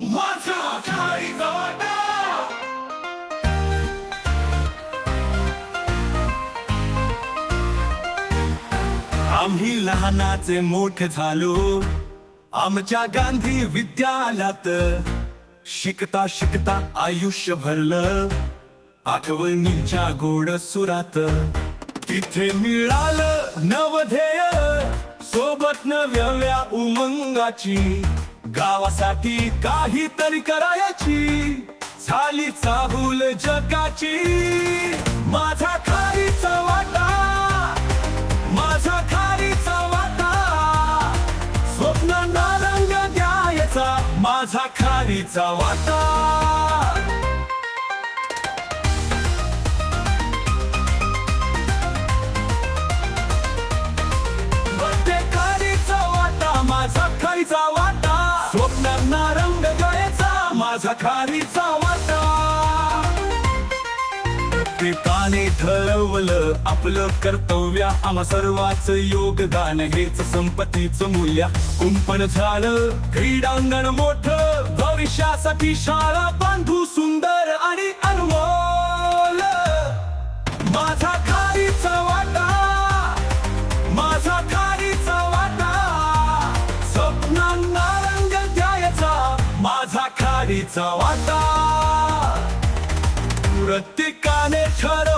माझा आम्ही लहानाचे मोठे झालो. आमच्या गांधी विद्यालयात शिकता शिकता आयुष्य भरलं. आठवणींच्या गोड सुरात तिथे मिळालं नवधेय. सोबत नव्या उमंगाची गावासाठी काहीतरी करायची. झाली चाहूल जगाची. माझा खारीचा वाटा. माझा खारीचा वाटा. स्वप्नांना रंग द्यायचा. माझा खारीचा वाटा. माझा खारीचा वाटा. ठरवलं आपलं कर्तव्य आम्हा सर्वांच योगदान हेच संपत्तीचं मूल्य. कुंपण झालं क्रीडांगण मोठ भविष्यासाठी शाळा बांधू सुंदर. वाटा. प्रत्येकाने ठरवलं